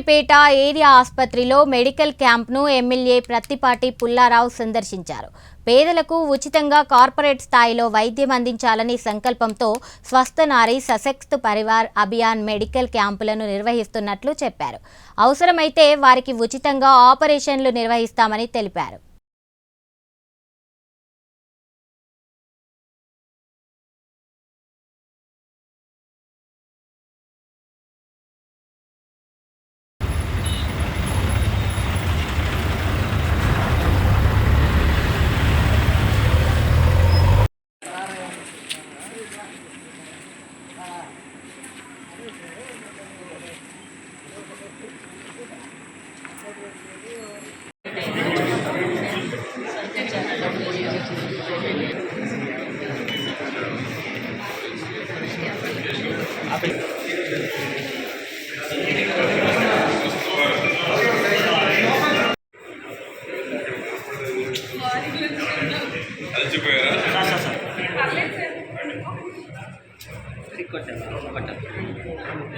పేట area ఆసుపత్రిలో medical క్యాంప్ను MLA Prathipati Pullarao సందర్శించారు. పేదలకు ఉచితంగా కార్పొరేట్ స్థాయిలో వైద్యం అందించాలని సంకల్పంతో స్వస్థ నారి పరివార్ అభియాన్ మెడికల్ క్యాంపులను నిర్వహిస్తున్నట్లు చెప్పారు. అవసరమైతే వారికి ఉచితంగా ఆపరేషన్లు నిర్వహిస్తామని తెలిపారు.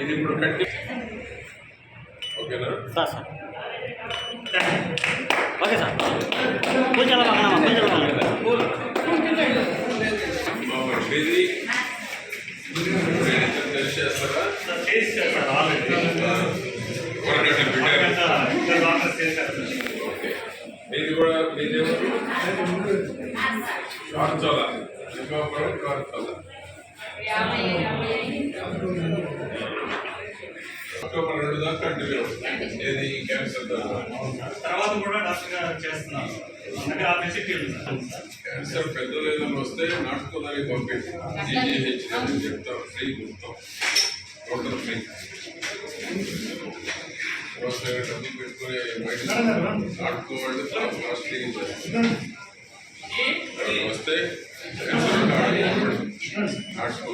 ఇది ఇప్పుడు కంటి ఓకేనా? Sir sir. Okay sir. వరగంట పెట్టారు. మీది కూడా మీదేమో కార్చాల. శ్రీకాకుళం కార్చాల. అక్టోబర్ రెండు దాకా కంటిన్యూ ఏది క్యాన్సర్ దాకా తర్వాత కూడా డాక్టర్ గారు చేస్తున్నారు. అందుకే ఆ ఫెసిలిటీ ఉంది సార్. క్యాన్సర్ పెద్ద లెవెల్ వస్తే నాటుకోదానికి పంపించి జీజీహెచ్ అని చెప్తాం ఫ్రీ మొత్తం. టోటల్ ఫ్రీ డబ్బులు పెట్టుకుని బయట నాటుకోవాలి చాలా కాస్ట్లీ వస్తే క్యాన్సర్ నాటుకో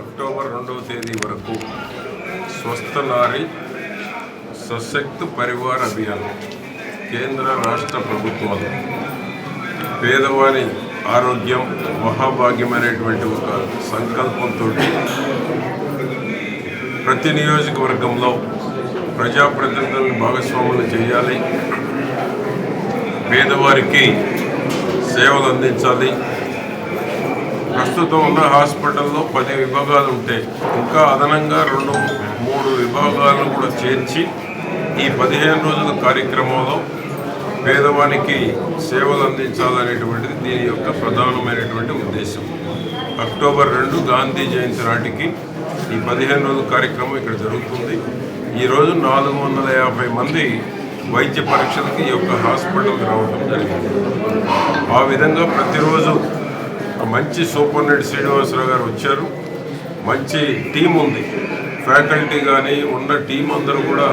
అక్టోబర్ రెండవ తేదీ వరకు స్వస్థ లారీ సశక్త్ పరివార్ అభియాన్ కేంద్ర రాష్ట్ర ప్రభుత్వాలు పేదవారి ఆరోగ్యం మహాభాగ్యమైనటువంటి ఒక సంకల్పంతో ప్రతి నియోజకవర్గంలో ప్రజాప్రతినిధులను భాగస్వాములు చేయాలి. పేదవారికి సేవలు అందించాలి. ప్రస్తుతం ఉన్న హాస్పిటల్లో పది విభాగాలు ఉంటాయి. ఇంకా అదనంగా రెండు మూడు విభాగాలను కూడా చేర్చి ఈ పదిహేను రోజుల కార్యక్రమంలో పేదవానికి సేవలు అందించాలనేటువంటిది దీని యొక్క ప్రధానమైనటువంటి ఉద్దేశం. అక్టోబర్ రెండు గాంధీ జయంతి నాటికి ఈ పదిహేను రోజుల కార్యక్రమం ఇక్కడ జరుగుతుంది. ఈరోజు నాలుగు వందల యాభై మంది వైద్య పరీక్షలకి ఈ యొక్క హాస్పిటల్కి రావడం జరిగింది. ఆ విధంగా ప్రతిరోజు మంచి సూపరింటెండెంట్ శ్రీనివాసరావు గారు వచ్చారు. మంచి టీం ఉంది. ఫ్యాకల్టీ కానీ ఉన్న టీం అందరూ కూడా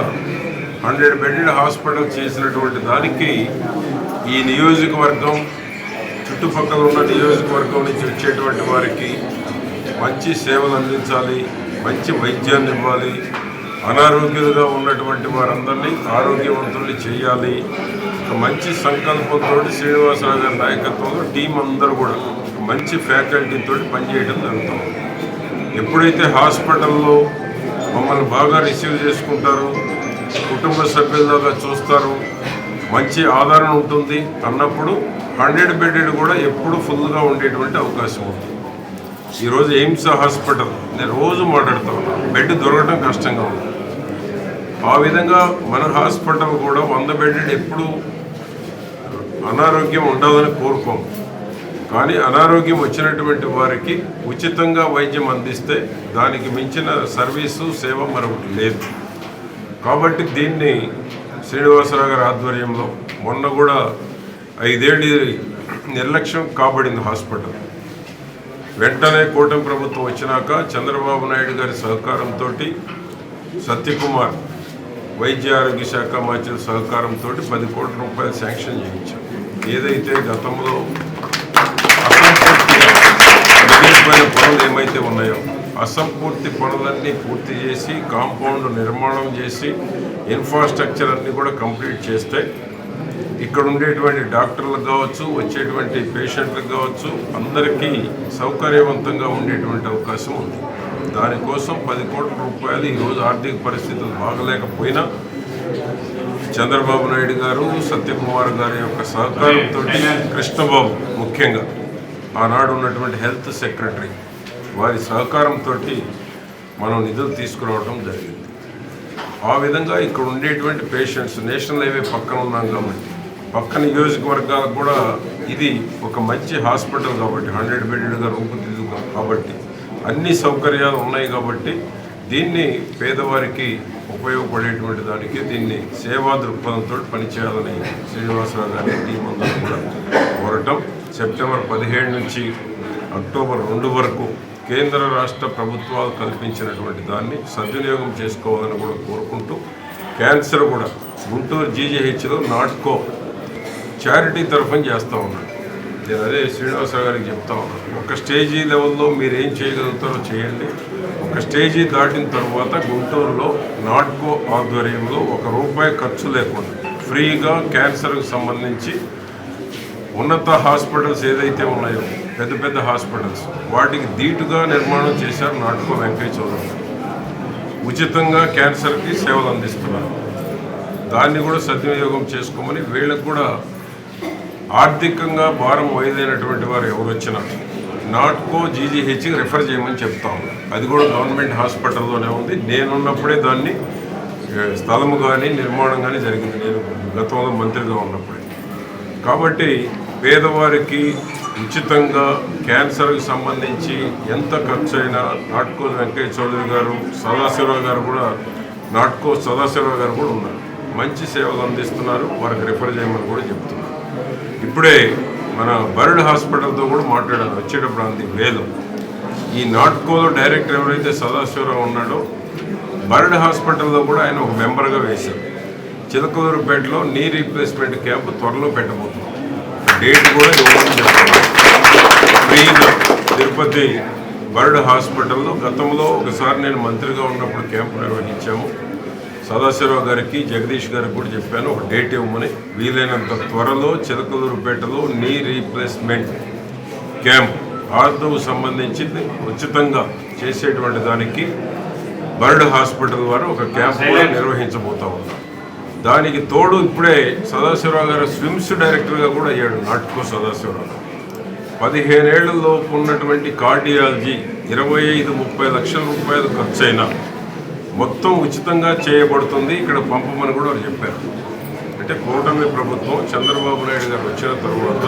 హండ్రెడ్ బెడెడ్ హాస్పిటల్ చేసినటువంటి దానికి ఈ నియోజకవర్గం చుట్టుపక్కల ఉన్న నియోజకవర్గం నుంచి వచ్చేటువంటి వారికి మంచి సేవలు అందించాలి మంచి వైద్యాన్ని ఇవ్వాలి అనారోగ్యులుగా ఉన్నటువంటి వారందరినీ ఆరోగ్యవంతుల్ని చేయాలి. ఒక మంచి సంకల్పంతో శ్రీనివాసరావు గారి నాయకత్వంలో టీం అందరూ కూడా మంచి ఫ్యాకల్టీతో పనిచేయడం జరుగుతుంది. ఎప్పుడైతే హాస్పిటల్లో మమ్మల్ని బాగా రిసీవ్ చేసుకుంటారు కుటుంబ సభ్యులలాగా చూస్తారు మంచి ఆదరణ ఉంటుంది అన్నప్పుడు హండ్రెడ్ బెడెడ్ కూడా ఎప్పుడు ఫుల్గా ఉండేటువంటి అవకాశం ఉంది ఈరోజు ఎయిమ్స్ హాస్పిటల్ నేను రోజు మాట్లాడుతూ ఉన్నాను బెడ్ దొరకడం కష్టంగా ఉంది. ఆ విధంగా మన హాస్పిటల్ కూడా వంద బెడ్ ఎప్పుడు అనారోగ్యం ఉండాలని కోరుకోం. కానీ అనారోగ్యం వచ్చినటువంటి వారికి ఉచితంగా వైద్యం అందిస్తే దానికి మించిన సర్వీసు సేవ మరొకటి లేదు. కాబట్టి దీన్ని శ్రీనివాసరావు గారి ఆధ్వర్యంలో మొన్న కూడా ఐదేళ్ళు నిర్లక్ష్యం కాబడింది హాస్పిటల్. వెంటనే కూటమి ప్రభుత్వం వచ్చినాక చంద్రబాబు నాయుడు గారి సహకారంతో సత్యకుమార్ వైద్య ఆరోగ్య శాఖ మధ్య సహకారంతో పది కోట్ల రూపాయలు శాంక్షన్ చేయించాం. ఏదైతే గతంలో అసంపూర్తి పనులు ఏమైతే ఉన్నాయో అసంపూర్తి పనులన్నీ పూర్తి చేసి కాంపౌండ్ నిర్మాణం చేసి ఇన్ఫ్రాస్ట్రక్చర్ అన్నీ కూడా కంప్లీట్ చేస్తే ఇక్కడ ఉండేటువంటి డాక్టర్లకు కావచ్చు వచ్చేటువంటి పేషెంట్లకు కావచ్చు అందరికీ సౌకర్యవంతంగా ఉండేటువంటి అవకాశం ఉంది. దానికోసం పది కోట్ల రూపాయలు ఈరోజు ఆర్థిక పరిస్థితులు బాగలేకపోయినా చంద్రబాబు నాయుడు గారు సత్యకుమార్ గారి యొక్క సహకారంతో కృష్ణబాబు ముఖ్యంగా ఆనాడు ఉన్నటువంటి హెల్త్ సెక్రటరీ వారి సహకారంతో మనం నిధులు తీసుకురావడం జరిగింది. ఆ విధంగా ఇక్కడ ఉండేటువంటి పేషెంట్స్ నేషనల్ హైవే పక్కన ఉన్నాం కాబట్టి పక్క నియోజకవర్గాలకు కూడా ఇది ఒక మంచి హాస్పిటల్ కాబట్టి హండ్రెడ్ బెడ్గా రూపుదిద్దు కాబట్టి అన్ని సౌకర్యాలు ఉన్నాయి కాబట్టి దీన్ని పేదవారికి ఉపయోగపడేటువంటి దానికి దీన్ని సేవా దృక్పథంతో పనిచేయాలని శ్రీనివాసరావు గారి టీం అందరూ కూడా కోరటం. సెప్టెంబర్ పదిహేడు నుంచి అక్టోబర్ రెండు వరకు కేంద్ర రాష్ట్ర ప్రభుత్వాలు కల్పించినటువంటి దాన్ని సద్వినియోగం చేసుకోవాలని కూడా కోరుకుంటూ క్యాన్సర్ కూడా గుంటూరు జీజీహెచ్లో నాట్కో చారిటీ తరఫున చేస్తూ ఉన్నాడు. నేను అదే శ్రీనివాసరావు గారికి చెప్తా ఉన్నాను ఒక స్టేజీ లెవెల్లో మీరు ఏం చేయగలుగుతారో చేయండి. ఒక స్టేజీ దాటిన తర్వాత గుంటూరులో నాట్కో ఆధ్వర్యంలో ఒక రూపాయి ఖర్చు లేకుండా ఫ్రీగా క్యాన్సర్కి సంబంధించి ఉన్నత హాస్పిటల్స్ ఏదైతే ఉన్నాయో పెద్ద పెద్ద హాస్పిటల్స్ వాటికి ధీటుగా నిర్మాణం చేశారు నాటుకో వెంకయ్య చౌదరి ఉచితంగా క్యాన్సర్కి సేవలు అందిస్తున్నారు. దాన్ని కూడా సద్వినియోగం చేసుకోమని వీళ్ళకు కూడా ఆర్థికంగా భారం వయదైనటువంటి వారు ఎవరు వచ్చినా నాట్కో జీజీహెచ్కి రిఫర్ చేయమని చెప్తాం అది కూడా గవర్నమెంట్ హాస్పిటల్లోనే ఉంది. నేనున్నప్పుడే దాన్ని స్థలము కానీ నిర్మాణం కానీ జరిగింది. నేను గతంలో మంత్రిగా ఉన్నప్పుడే. కాబట్టి పేదవారికి ఉచితంగా క్యాన్సర్కి సంబంధించి ఎంత ఖర్చు అయినా నాట్కో వెంకయ్య చౌదరి గారు సదాశివరావు గారు కూడా నాట్కో సదాశివరావు గారు కూడా ఉన్నారు. మంచి సేవలు అందిస్తున్నారు. వారికి రిఫర్ చేయమని కూడా చెప్తున్నారు ఇప్పుడే మన బర్డ్ హాస్పిటల్తో కూడా మాట్లాడాను వచ్చేటప్పుడు అంత వేలు ఈ నాట్కోలో డైరెక్టర్ ఎవరైతే సదాశివరావు ఉన్నాడో బర్డ్ హాస్పిటల్లో కూడా ఆయన ఒక మెంబర్గా వేశారు. చిలకలూరుపేటలో నీ రీప్లేస్మెంట్ క్యాంప్ త్వరలో పెట్టబోతున్నాం. డేట్ కూడా ఇవ్వమని ఫ్రీగా తిరుపతి బర్డ్ హాస్పిటల్లో గతంలో ఒకసారి నేను మంత్రిగా ఉన్నప్పుడు క్యాంపు నిర్వహించాము. సదాశివరావు గారికి జగదీష్ గారికి కూడా చెప్పాను ఒక డేట్ ఇవ్వమని. వీలైనంత త్వరలో చిలకలూరుపేటలో నీ రీప్లేస్మెంట్ క్యాంప్ ఆర్దోకు సంబంధించింది ఉచితంగా చేసేటువంటి దానికి బర్డ్ హాస్పిటల్ వారు ఒక క్యాంప్ కూడా నిర్వహించబోతా ఉన్నారు. దానికి తోడు ఇప్పుడే సదాశివరావు గారు స్విమ్స్ డైరెక్టర్గా కూడా అయ్యాడు నాటుకో సదాశివరావు. పదిహేనేళ్ళలోపు ఉన్నటువంటి కార్డియాలజీ ఇరవై ఐదు ముప్పై లక్షల రూపాయలు ఖర్చయినా మొత్తం ఉచితంగా చేయబడుతుంది. ఇక్కడ పంపమని కూడా వారు చెప్పారు. అంటే కూటమి ప్రభుత్వం చంద్రబాబు నాయుడు గారు వచ్చిన తర్వాత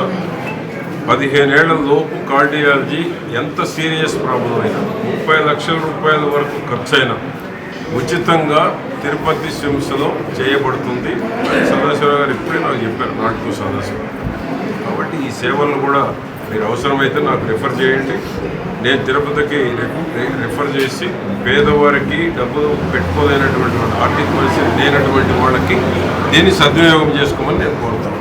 పదిహేనేళ్ళ లోపు కార్డియాలజీ ఎంత సీరియస్ ప్రాబ్లం అయినా ముప్పై లక్షల రూపాయల వరకు ఖర్చయినా ఉచితంగా తిరుపతి స్విమ్స్లో చేయబడుతుంది అని సదాశివరావు గారు ఇప్పుడే నాకు చెప్పారు నాటుకు సదాశివరావు. కాబట్టి ఈ సేవలను కూడా మీరు అవసరమైతే నాకు రిఫర్ చేయండి. నేను తిరుపతికి రిఫర్ చేసి పేదవారికి డబ్బులు పెట్టుకోలేనటువంటి వాళ్ళు ఆర్థిక పరిస్థితి లేనటువంటి వాళ్ళకి దీన్ని సద్వినియోగం చేసుకోమని నేను కోరుతాను